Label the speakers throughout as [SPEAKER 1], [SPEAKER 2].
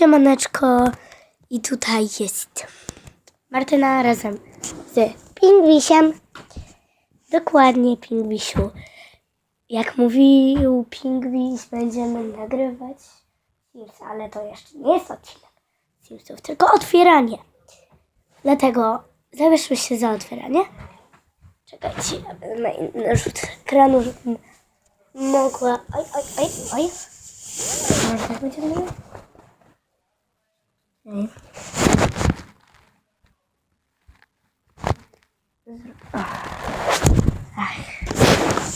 [SPEAKER 1] Siemaneczko. I tutaj jest Martyna razem z Pingwisiem. Dokładnie, Pingwisiu. Jak mówił Pingwis, będziemy nagrywać Sims, ale to jeszcze nie jest odcinek Simsów, tylko otwieranie. Dlatego zabierzmy się za otwieranie. Czekajcie, na inny rzut ekranu, mogła... Oj, oj, oj, oj. Może tak? Okej. Ach.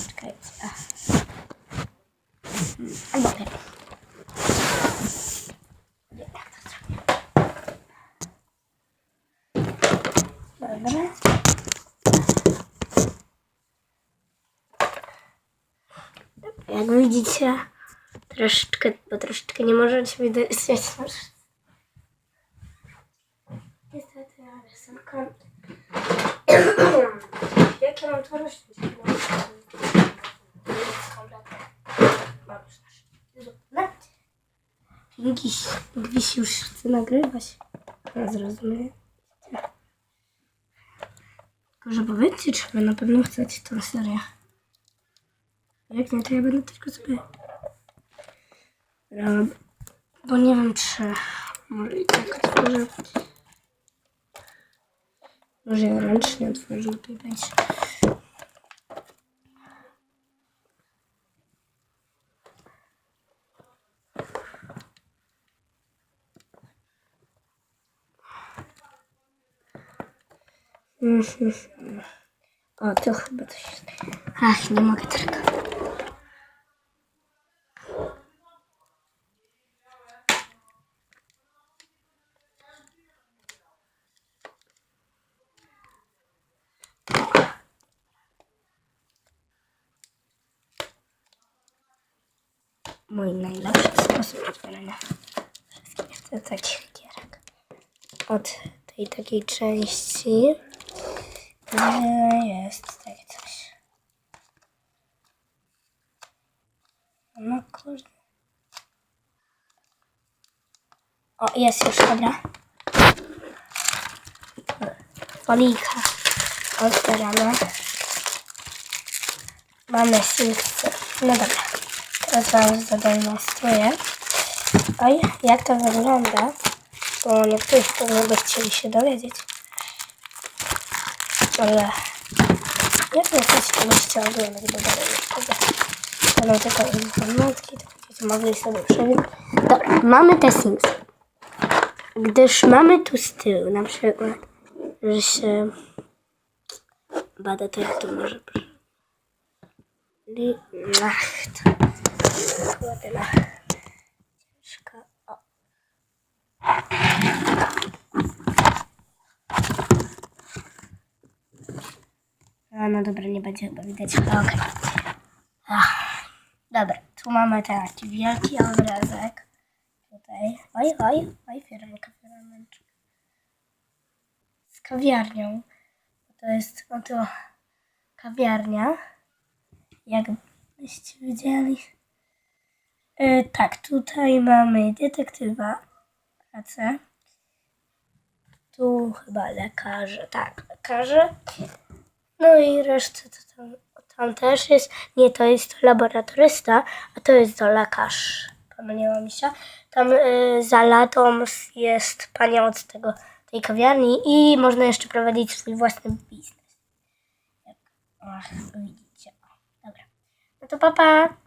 [SPEAKER 1] Czekajcie. Ach. Hmm, Albo nie. Nie, jak to zrobię? Dobra. Jak widzicie, troszeczkę, bo troszeczkę nie możecie widać. Kąty. Jakie mam to nasz. Pinkiś, Pinkiś już chce nagrywać. Ja zrozumiem. Tylko, że powiedzcie, czy wy na pewno chcecie tą serię. Jak nie, to ja będę tylko sobie. Bo nie wiem, czy może i tak otworzę. Ja ręcznie otworzę, lepiej będzie. Mhm. O, to chyba coś jest. Ach, nie mogę tylko. Mój najlepszy sposób wszystkich takich gierek. Od tej takiej części jest takie coś. No kurde. O, jest już, dobra. Folika. Otwieramy. Mamy Simsy. No dobra. Wam zademonstruję. Oj, jak to wygląda. Bo niektórzy pewnie by chcieli się dowiedzieć. Ale jak nie chcecie byście oglądać, bo dalej jeszcze będą tylko informacje, to będziecie mogli sobie przewijać. Dobra, mamy te Sims. Gdyż mamy tu z tyłu na przykład, że się bada to jak to może Ach, kurde, na ciężko. O. A, no dobra, nie będzie chyba widać. Ach, Dobra, tu mamy taki wielki obrazek. Tutaj. Oj, oj, oj, firanka, firaneczka. Z kawiarnią. To jest oto kawiarnia. Jakbyście widzieli. E, tak, tutaj mamy detektywa. Pracę. Tu chyba lekarze. Tak, lekarze. No i resztę to tam, tam też jest. Nie, to jest laboratorysta, a to jest to lekarz. Pomyliła mi się. Tam y, za latą jest panią od tego, tej kawiarni i można jeszcze prowadzić swój własny biznes. Ach, widzicie. Dobra. No to papa.